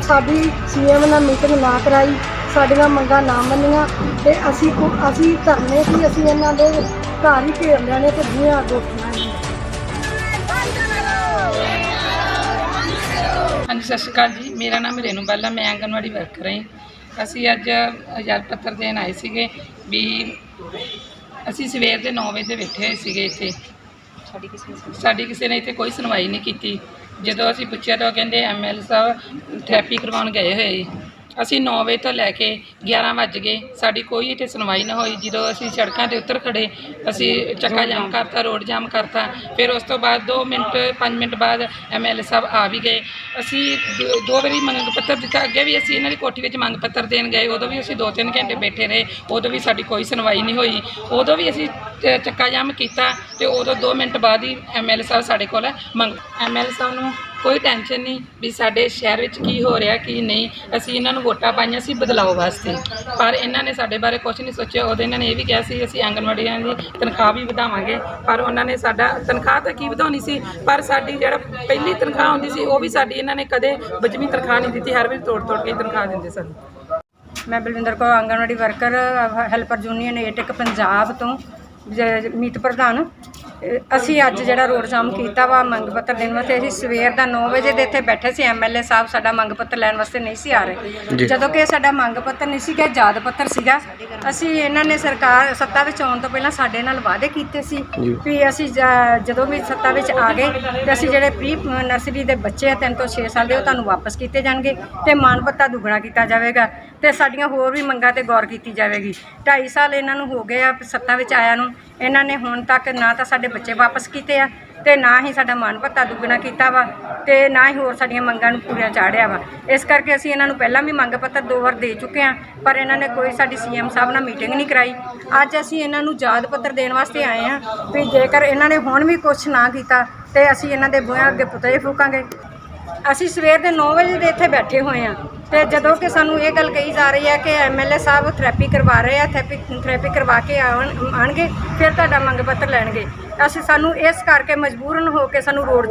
ਸਾਡੀ ਸੀਐਮ ਨਾਲ ਮੀਟਿੰਗ ਨਾ ਕਰਾਈ ਸਾਡੀਆਂ ਮੰਗਾਂ ਨਾ ਮੰਨੀਆਂ ਤੇ ਅਸੀਂ ਕੋ- ਅਸੀਂ ਧਰਨੇ ਸੀ ਅਸੀਂ ਇਹਨਾਂ ਦੇ ਘਰ ਹੀ ਘੇਰ ਲੈਣੇ ਤੇ ਬੂਹੇ ਅੱਗੇ ਉੱਠਣਾ ਜੀ ਹਾਂਜੀ ਸਤਿ ਸ਼੍ਰੀ ਅਕਾਲ ਜੀ। ਮੇਰਾ ਨਾਮ ਰੇਨੂ ਬਾਲਾ ਮੈਂ ਆਂਗਨਵਾੜੀ ਵਰਕਰ ਹਾਂ ਅਸੀਂ ਅੱਜ ਆਜ਼ਾਦ ਪੱਤਰ ਦੇਣ ਆਏ ਸੀਗੇ ਵੀ ਅਸੀਂ ਸਵੇਰ ਦੇ 9 ਵਜੇ ਦੇ ਬੈਠੇ ਹੋਏ ਸੀਗੇ ਇੱਥੇ। ਸਾਡੀ ਕਿਸੇ ਨੇ ਇੱਥੇ ਕੋਈ ਸੁਣਵਾਈ ਨਹੀਂ ਕੀਤੀ। ਜਦੋਂ ਅਸੀਂ ਪੁੱਛਿਆ ਤਾਂ ਉਹ ਕਹਿੰਦੇ ਐਮਐਲ ਸਾਹਿਬ ਥੈਰੇਪੀ ਕਰਵਾਉਣ ਗਏ ਹੋਏ। ਜੀ ਅਸੀਂ 9 ਵਜੇ ਤੋਂ ਲੈ ਕੇ 11 ਵੱਜ ਗਏ। ਸਾਡੀ ਕੋਈ ਇੱਥੇ ਸੁਣਵਾਈ ਨਾ ਹੋਈ। ਜਦੋਂ ਅਸੀਂ ਸੜਕਾਂ ਤੇ ਉੱਤਰ ਖੜੇ ਅਸੀਂ ਚੱਕਾ ਜਾਮ ਕਰਤਾ, ਰੋਡ ਜਾਮ ਕਰਤਾ। ਫਿਰ ਉਸ ਤੋਂ ਬਾਅਦ 2 ਮਿੰਟ 5 ਮਿੰਟ ਬਾਅਦ ਐਮਐਲਏ ਸਾਹਿਬ ਆ ਵੀ ਗਏ। ਅਸੀਂ ਦੋ- ਦੋ ਵਾਰੀ ਮੰਗ ਪੱਤਰ ਦਿੱਤਾ। ਅੱਗੇ ਵੀ ਅਸੀਂ ਇਹਨਾਂ ਦੀ ਕੋਠੀ ਵਿੱਚ ਮੰਗ ਪੱਤਰ ਦੇਣ ਗਏ। ਉਦੋਂ ਵੀ ਅਸੀਂ 2-3 ਘੰਟੇ ਬੈਠੇ ਰਹੇ। ਉਦੋਂ ਵੀ ਸਾਡੀ ਕੋਈ ਸੁਣਵਾਈ ਨਹੀਂ ਹੋਈ। ਉਦੋਂ ਵੀ ਅਸੀਂ ਚ- ਚੱਕਾ ਜਾਮ ਕੀਤਾ ਤੇ ਉਦੋਂ 2 ਮਿੰਟ ਬਾਅਦ ਹੀ ਐਮਐਲਏ ਸਾਹਿਬ ਸਾਡੇ ਕੋਲ ਮੰਗ ਐਮਐਲਏ ਸਾਹਿਬ ਨੂੰ ਕੋਈ ਟੈਨਸ਼ਨ ਨਹੀਂ ਵੀ ਸਾਡੇ ਸ਼ਹਿਰ ਵਿੱਚ ਕੀ ਹੋ ਰਿਹਾ, ਕੀ ਨਹੀਂ। ਅਸੀਂ ਇਹਨਾਂ ਨੂੰ ਵੋਟਾਂ ਪਾਈਆਂ ਸੀ ਬਦਲਾਅ ਵਾਸਤੇ। ਪਰ ਇਹਨਾਂ ਨੇ ਸਾਡੇ ਬਾਰੇ ਕੁਝ ਨਹੀਂ ਸੋਚਿਆ। ਉਦੋਂ ਇਹਨਾਂ ਨੇ ਇਹ ਵੀ ਕਿਹਾ ਸੀ, ਅਸੀਂ ਆਂਗਨਵਾੜੀਆਂ ਦੀ ਤਨਖਾਹ ਵੀ ਵਧਾਵਾਂਗੇ। ਪਰ ਉਹਨਾਂ ਨੇ ਸਾਡਾ, ਤਨਖਾਹ ਤਾਂ ਕੀ ਵਧਾਉਣੀ ਸੀ? ਪਰ ਸਾਡੀ ਜਿਹੜਾ ਪਹਿਲੀ ਤਨਖਾਹ ਹੁੰਦੀ ਸੀ, ਉਹ ਵੀ ਸਾਡੀ ਇਹਨਾਂ ਨੇ ਕਦੇ ਬਜਵੀਂ ਤਨਖਾਹ ਨਹੀਂ ਦਿੱਤੀ। ਹਰ ਵਾਰੀ ਤੋੜ ਤੋੜ ਕੇ ਤਨਖਾਹ ਦਿੰਦੇ ਸਨ। ਮੈਂ Balwinder Kaur Anganwadi worker helper union AITUC Punjab ਤੋਂ ਮੀਤ ਪ੍ਰਧਾਨ। ਅਸੀਂ ਅੱਜ ਜਿਹੜਾ ਰੋਡ ਜਾਮ ਕੀਤਾ ਵਾ ਮੰਗ ਪੱਤਰ ਦੇਣ ਵਾਸਤੇ ਅਸੀਂ ਸਵੇਰ ਦਾ 9 ਵਜੇ ਦੇ ਇੱਥੇ ਬੈਠੇ ਸੀ ਐਮਐਲਏ ਸਾਹਿਬ ਸਾਡਾ ਮੰਗ ਪੱਤਰ ਲੈਣ ਵਾਸਤੇ ਨਹੀਂ ਸੀ ਆ ਰਹੇ। ਜਦੋਂ ਕਿ ਸਾਡਾ ਮੰਗ ਪੱਤਰ ਨਹੀਂ ਸੀਗਾ ਯਾਦ ਪੱਤਰ ਸੀਗਾ। ਅਸੀਂ ਇਹਨਾਂ ਨੇ ਸਰਕਾਰ ਸੱਤਾ ਵਿੱਚ ਆਉਣ ਤੋਂ ਪਹਿਲਾਂ ਸਾਡੇ ਨਾਲ ਵਾਅਦੇ ਕੀਤੇ ਸੀ ਵੀ ਅਸੀਂ ਜਦੋਂ ਵੀ ਸੱਤਾ ਵਿੱਚ ਆ ਗਏ ਤੇ ਅਸੀਂ ਜਿਹੜੇ ਪ੍ਰੀ ਨਰਸਰੀ ਦੇ ਬੱਚੇ ਆ 3 ਤੋਂ 6 ਸਾਲ ਦੇ ਉਹ ਤੁਹਾਨੂੰ ਵਾਪਸ ਕੀਤੇ ਜਾਣਗੇ ਤੇ ਮਾਨ ਭੱਤਾ ਦੁੱਗਣਾ ਕੀਤਾ ਜਾਵੇਗਾ ਤੇ ਸਾਡੀਆਂ ਹੋਰ ਵੀ ਮੰਗਾਂ ਤੇ ਗੌਰ ਕੀਤੀ ਜਾਵੇਗੀ। 2.5 ਸਾਲ ਇਹਨਾਂ ਨੂੰ ਹੋ ਗਏ ਆ ਸੱਤਾ ਵਿੱਚ ਆਇਆ ਨੂੰ। ਇਹਨਾਂ ਨੇ ਹੁਣ ਤੱਕ ਨਾ ਤਾਂ ਸਾਡੇ ਬੱਚੇ ਵਾਪਸ ਕੀਤੇ ਆ ਤੇ ਨਾ ਹੀ ਸਾਡਾ ਮਾਨ ਭੱਤਾ ਦੁੱਗਣਾ ਕੀਤਾ ਵਾ ਤੇ ਨਾ ਹੀ ਹੋਰ ਸਾਡੀਆਂ ਮੰਗਾਂ ਨੂੰ ਪੂਰੀਆਂ ਚਾੜਿਆ ਵਾ। ਇਸ ਕਰਕੇ ਅਸੀਂ ਇਹਨਾਂ ਨੂੰ ਪਹਿਲਾਂ ਵੀ ਮੰਗ ਪੱਤਰ ਦੋ ਵਾਰ ਦੇ ਚੁੱਕੇ ਆ ਪਰ ਇਹਨਾਂ ਨੇ ਕੋਈ ਸਾਡੀ ਸੀਐਮ ਸਾਹਿਬ ਨਾਲ ਮੀਟਿੰਗ ਨਹੀਂ ਕਰਾਈ। ਅੱਜ ਅਸੀਂ ਇਹਨਾਂ ਨੂੰ ਯਾਦ ਪੱਤਰ ਦੇਣ ਵਾਸਤੇ ਆਏ ਆ ਵੀ ਜੇਕਰ ਇਹਨਾਂ ਨੇ ਹੁਣ ਵੀ ਕੁਝ ਨਾ ਕੀਤਾ ਤੇ ਅਸੀਂ ਇਹਨਾਂ ਦੇ ਬੂਹਿਆਂ ਅੱਗੇ ਪੁਤਲੇ ਫੂਕਾਂਗੇ। ਅਸੀਂ ਸਵੇਰ ਦੇ 9 ਵਜੇ ਦੇ ਇੱਥੇ ਬੈਠੇ ਹੋਏ ਆ ਤੇ ਜਦੋਂ ਕਿ ਸਾਨੂੰ ਇਹ ਗੱਲ ਕਹੀ ਜਾ ਰਹੀ ਹੈ ਕਿ ਐਮਐਲਏ ਸਾਹਿਬ ਥੈਰੇਪੀ ਕਰਵਾ ਰਹੇ ਆ ਥੈਰੇਪੀ ਥੈਰੇਪੀ ਕਰਵਾ ਕੇ ਆਉਣ ਆਣਗੇ ਫਿਰ ਤੁਹਾਡਾ ਮੰਗ ਪੱਤਰ ਲੈਣਗੇ। ਅਸੀਂ ਸਾਨੂੰ ਇਸ ਕਰਕੇ ਮਜਬੂਰਨ ਹੋ ਕੇ ਸਾਨੂੰ ਰੋਡ ਜਾਮ